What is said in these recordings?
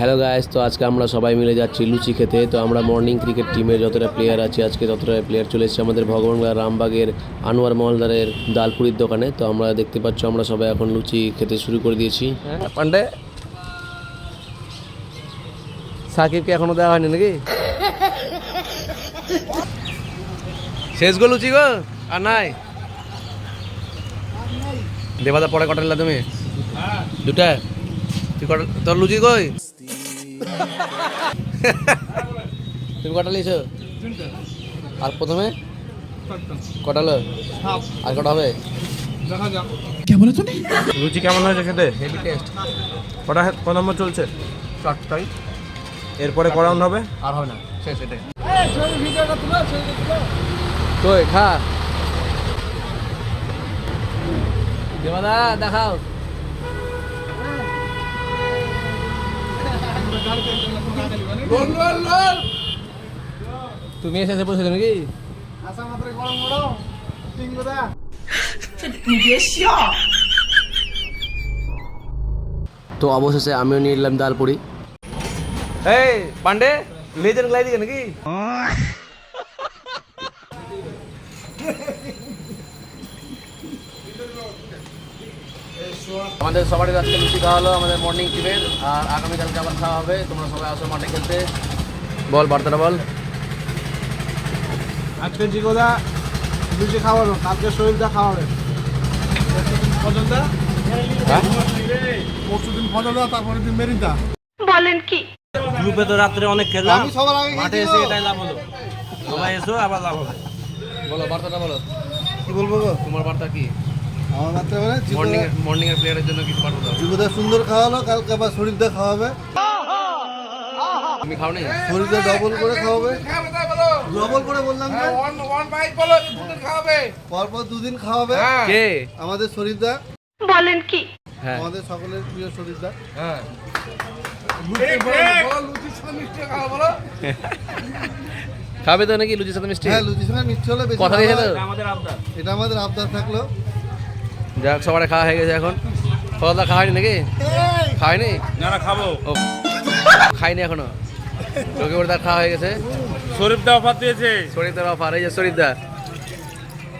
Hello guys তো আজকে আমরা সবাই মিলে যাচ্ছি লুচি খেতে। তো আমরা মর্নিং ক্রিকেট টিমের যতটা প্লেয়ার আছে আজকে ততটা প্লেয়ার চলে এসেছে আমাদের ভগবানগড় রামবাগের আনোয়ার মহলদারের ডালপুরির দোকানে। তো আমরা দেখতে পাচ্ছ আমরা সবাই এখন লুচি খেতে শুরু করে দিয়েছি। পান্ডে। সাকিবকে এখনও দেওয়া হয়নি নাকি? শেষ গো লুচি গো আর নাই? দেবাদা পরে কটা নিলা তুমি? দুটা? তুই কটা তোর লুচি কই? তুমি কটা লিয়েছো আর প্রথমে? কটা হলো? আর কটা হবে? লুচি কেমন হয়েছে খেতে? হেভি টেস্ট কটা ক নম্বর চলছে? চারটাই। এরপরে ক রাউন্ড হবে? আর হবে না। শেষ এটাই। কই খা। দেবাদা দেখাও। তুমি এসে এসে বসেছো নাকি? তো অবশেষে আমিও নিয়ে নিলাম ডালপুরি। এই পান্ডে লেজেন্ড গলাই দিকে নাকি? আমাদের সবারই আজকে লুচি খাওয়া হলো আমাদের মর্নিং টিমের আর আগামীকালকে আবার খাওয়া হবে। তোমরা সবাই আসো মাঠে খেলতে। বল বার্তাটা বল। আজকে জিগোদা লুচি খাওয়ানো কালকে শরীরটা খাওয়াবে। ফজলদা? হ্যাঁ? পরশু দিন ফজলদা তারপরে দিন মেরিদা। বলেন কি? গ্রুপে তো রাত্রে অনেক খেলাম আমি সবার আগে মাঠে এসে এটাই লাভ হলো। সবাই এসো আবার লাভ হবে। বলো বার্তাটা বলো। কি বলব গো? তোমার বার্তা কি? আমার মাত্র মানে মর্নিং মর্নিং এর প্লেয়ারের জন্য কিছু বার্তা দাও জীবদা সুন্দর খাওয়ালো কালকে আবার খাওয়াবে। তুমি খাও নি শরীরটা ডবল করে খাওয়াবে। ডবল করে বললাম পরপর দুদিন খাওয়াবে। কে? আমাদের শরীরটা। বলেন কি? হ্যাঁ। আমাদের সকলের প্রিয় শরীরটা। হ্যাঁ। খাবে তো নাকি লুচির সাথে মিষ্টি? হ্যাঁ লুচির সঙ্গে মিষ্টি হলে বেশি কথা হয়। আমাদের আবদার। এটা আমাদের আবদার থাকল। যাক সবার খাওয়া হয়ে গেছে এখন। ফলদা খাওয়া হয়নি নাকি? খাওয়াইনি না না খাব। ও। খাইনি এখনও? তোকে ওর তার খাওয়া হয়ে গেছে। শরীফদা অফার দিয়েছে। শরীরদার অফার এই যে শরীরদা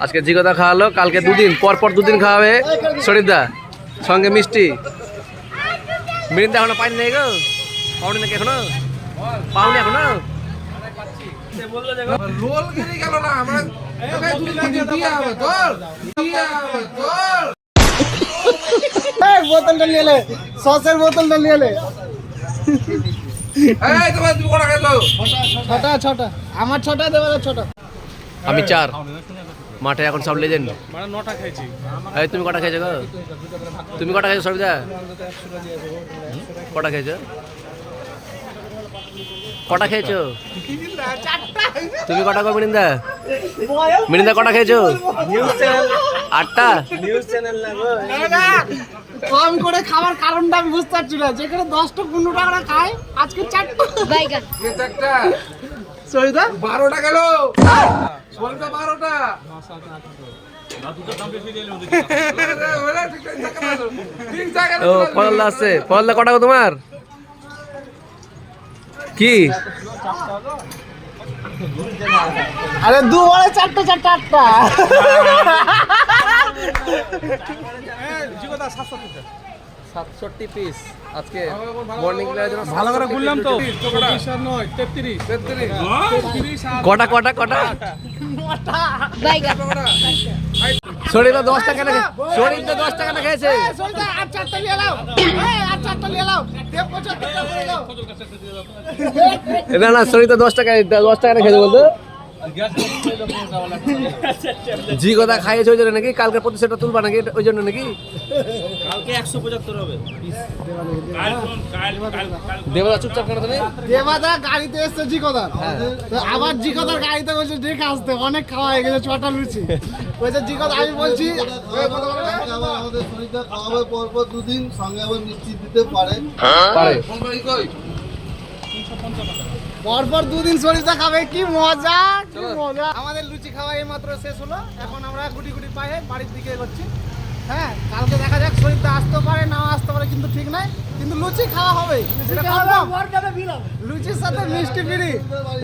আজকে জিগদা খাওয়ালো কালকে দুদিন পর পর দুদিন খাওয়াবে। শরীরদা সঙ্গে মিষ্টি। মিরিন্দা এখনও পাইনি নেই গো? পাওনি নাকি এখনও? পাওনি এখনও? বোতলটা নিয়ে এলে সসের বোতলটা নিয়ে এলে আমার ছটা দেবে ছটা আমি চার। মাঠে এখন সব লেজেন্ড এই, তুমি কটা খেয়েছো গো? তুমি কটা খেয়েছো সবিতা? কটা খেয়েছো? কটা খেয়েছো? তুমি কটা গো মিনিন্দা মিনিন্দা কটা খেয়েছো? আটটা? নিউজ চ্যানেল না কম করে খাবার কারণটা আমি বুঝতে পারছি না। যেখানে দশটা পনেরো টাকা খায় আজকে চারটা। সরিদা ও ফলদা আছে। ফলদা কটা তোমার? কি? আরে দু বলে চারটা চারটা আটটা। সাতষট্টি পিস আজকে মর্নিং জন্য ভালো করে বললাম তো। কটা কটা কটা? শরীরটা দশ টাকা না শরীরটা দশ টাকা না খেয়েছে। না না শরীরটা দশ টাকা দশ টাকা খেয়েছে বলতো। জি কথা খাইয়েছে ওই জন্য নাকি? কালকে প্রতিশোধটা তুলবা নাকি ওই জন্য নাকি? কালকে একশো পঁচাত্তর হবে। দেবদা চুপচাপ কেন তুমি। দেবাদা গাড়িতে এসছে জিকোদার। তো আবার জিকোদার গাড়িতে বলছে দেখে আসতে অনেক খাওয়া হয়ে গেছে ছটা লুচি। বলছে জিকোদার আমি বলছি আমাদের শরীরটা খাওয়াবে পরপর দুদিন সঙ্গে আবার মিষ্টি দিতে পারে। পারে। পরপর দুদিন সরিষা খাবে কি মজা কি মজা। আমাদের লুচি খাওয়া এই মাত্র শেষ হলো। এখন আমরা গুটি গুটি পায়ে বাড়ির দিকে এগোচ্ছি। হ্যাঁ কালকে দেখা যাক শরীরটা আসতে পারে না আসতে পারে কিন্তু ঠিক নাই। কিন্তু লুচি খাওয়া হবে। লুচির সাথে মিষ্টি পিড়ি